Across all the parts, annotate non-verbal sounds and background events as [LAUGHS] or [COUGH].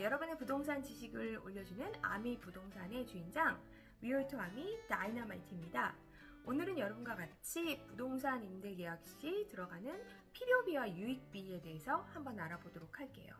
여러분의 부동산 지식을 올려주는 아미 부동산의 주인장 리얼토 아미 다이나마이트입니다. 오늘은 여러분과 같이 부동산 임대 계약 시 들어가는 필요비와 유익비에 대해서 한번 알아보도록 할게요.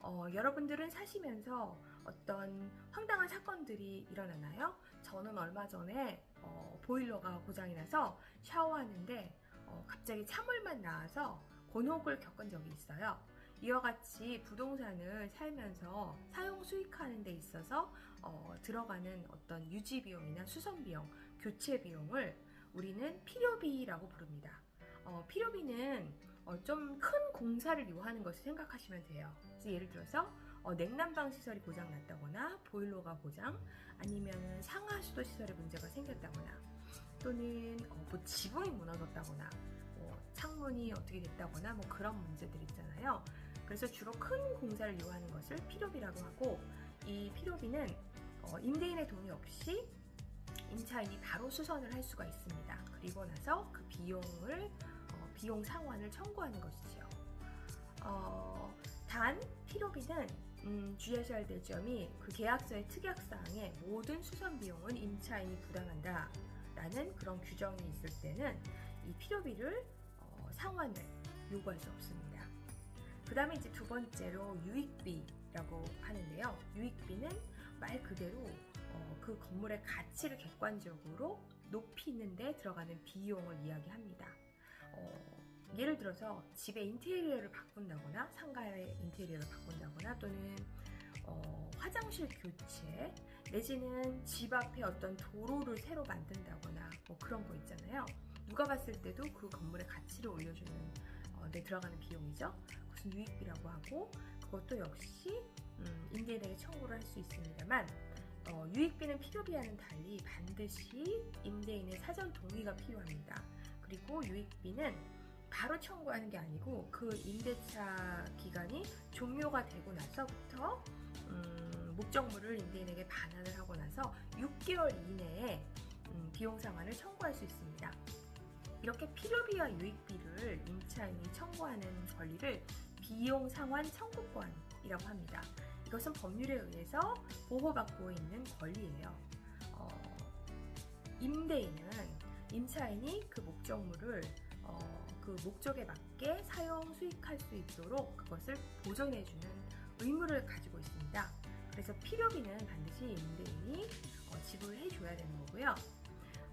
어, 여러분들은 사시면서 어떤 황당한 사건들이 일어나나요? 저는 얼마 전에 어, 보일러가 고장이 나서 샤워하는데 어, 갑자기 찬물만 나와서 곤혹을 겪은 적이 있어요. 이와 같이 부동산을 살면서 사용 수익하는 데 있어서 어, 들어가는 어떤 유지 비용이나 수선 비용, 교체 비용을 우리는 필요비라고 부릅니다. 어, 필요비는 어, 좀 큰 공사를 요하는 것을 생각하시면 돼요. 예를 들어서 어, 냉난방 시설이 고장 났다거나 보일러가 고장 아니면 상하 수도 시설에 문제가 생겼다거나 또는 어, 뭐 지붕이 무너졌다거나 뭐 창문이 어떻게 됐다거나 뭐 그런 문제들 있잖아요. 그래서 주로 큰 공사를 요하는 것을 필요비라고 하고 이 필요비는 어, 임대인의 동의 없이 임차인이 바로 수선을 할 수가 있습니다. 그리고 나서 그 비용을 어, 비용 상환을 청구하는 것이죠. 어, 단 필요비는 음, 주의하셔야 될 점이 그 계약서의 특약사항에 모든 수선 비용은 임차인이 부담한다 라는 그런 규정이 있을 때는 이 필요비를 어, 상환을 요구할 수 없습니다. 그 다음에 이제 두 번째로 유익비라고 하는데요. 유익비는 말 그대로 어, 그 건물의 가치를 객관적으로 높이는 데 들어가는 비용을 이야기합니다. 어, 예를 들어서 집의 인테리어를 바꾼다거나 상가의 인테리어를 바꾼다거나 또는 어, 화장실 교체 내지는 집 앞에 어떤 도로를 새로 만든다거나 뭐 그런 거 있잖아요. 누가 봤을 때도 그 건물의 가치를 올려주는 어, 데 들어가는 비용이죠. 그것은 유익비라고 하고 그것도 역시 음, 임대인에게 청구를 할 수 있습니다만 어, 유익비는 필요비와는 달리 반드시 임대인의 사전 동의가 필요합니다. 그리고 유익비는 바로 청구하는 게 아니고 그 임대차 기간이 종료가 되고 나서부터 음, 목적물을 임대인에게 반환을 하고 나서 6개월 이내에 음, 비용 상환을 청구할 수 있습니다. 이렇게 필요비와 유익비를 임차인이 청구하는 권리를 비용 상환 청구권이라고 합니다. 이것은 법률에 의해서 보호받고 있는 권리예요. 어, 임대인은 임차인이 그 목적물을 어, 그 목적에 맞게 사용 수익할 수 있도록 그것을 보전해주는 의무를 가지고 있습니다. 그래서 필요비는 반드시 임대인이 어, 지불해줘야 되는 거고요.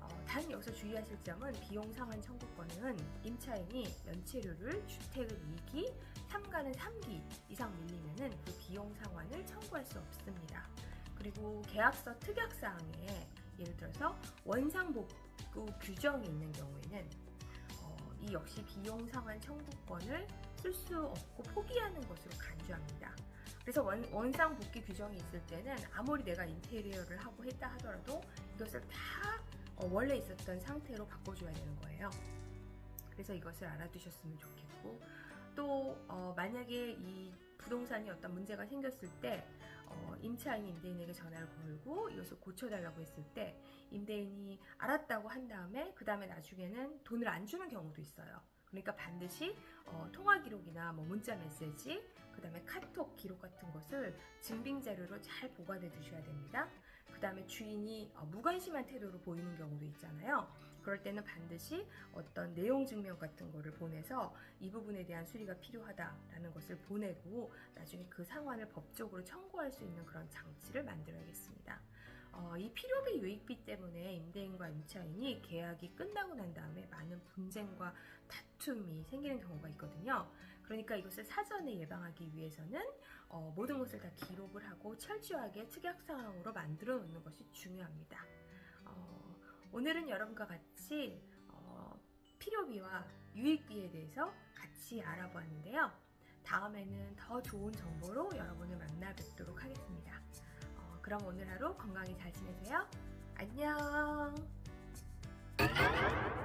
어, 단 여기서 주의하실 점은 비용 상환 청구권은 임차인이 연체료를 주택의 2기, 3가는 3기 이상 밀리면은 그 비용 상환을 청구할 수 없습니다. 그리고 계약서 특약 사항에 예를 들어서 원상복구 규정이 있는 경우에는 어, 이 역시 비용 상환 청구권을 쓸 수 없고 포기하는 것으로 간주합니다. 그래서 원, 원상 복귀 규정이 있을 때는 아무리 내가 인테리어를 하고 했다 하더라도 이것을 다 어, 원래 있었던 상태로 바꿔줘야 되는 거예요. 그래서 이것을 알아두셨으면 좋겠고 또 어, 만약에 이 부동산이 어떤 문제가 생겼을 때 어, 임차인이 임대인에게 전화를 걸고 이것을 고쳐달라고 했을 때 임대인이 알았다고 한 다음에 그 다음에 나중에는 돈을 안 주는 경우도 있어요. 그러니까 반드시 어, 통화 기록이나 뭐 문자 메시지, 그 다음에 카톡 기록 같은 것을 증빙 자료로 잘 보관해 두셔야 됩니다. 그 다음에 주인이 어, 무관심한 태도로 보이는 경우도 있잖아요. 그럴 때는 반드시 어떤 내용 증명 같은 거를 보내서 이 부분에 대한 수리가 필요하다라는 것을 보내고 나중에 그 상환을 법적으로 청구할 수 있는 그런 장치를 만들어야겠습니다. 어, 이 필요비 유익비 때문에 임대인과 임차인이 계약이 끝나고 난 다음에 많은 분쟁과 다툼이 생기는 경우가 있거든요. 그러니까 이것을 사전에 예방하기 위해서는 어, 모든 것을 다 기록을 하고 철저하게 특약사항으로 만들어 놓는 것이 중요합니다. 어, 오늘은 여러분과 같이 어, 필요비와 유익비에 대해서 같이 알아보았는데요. 다음에는 더 좋은 정보로 여러분을 만나 뵙도록 하겠습니다. 어, 그럼 오늘 하루 건강히 잘 지내세요. 안녕! [LAUGHS]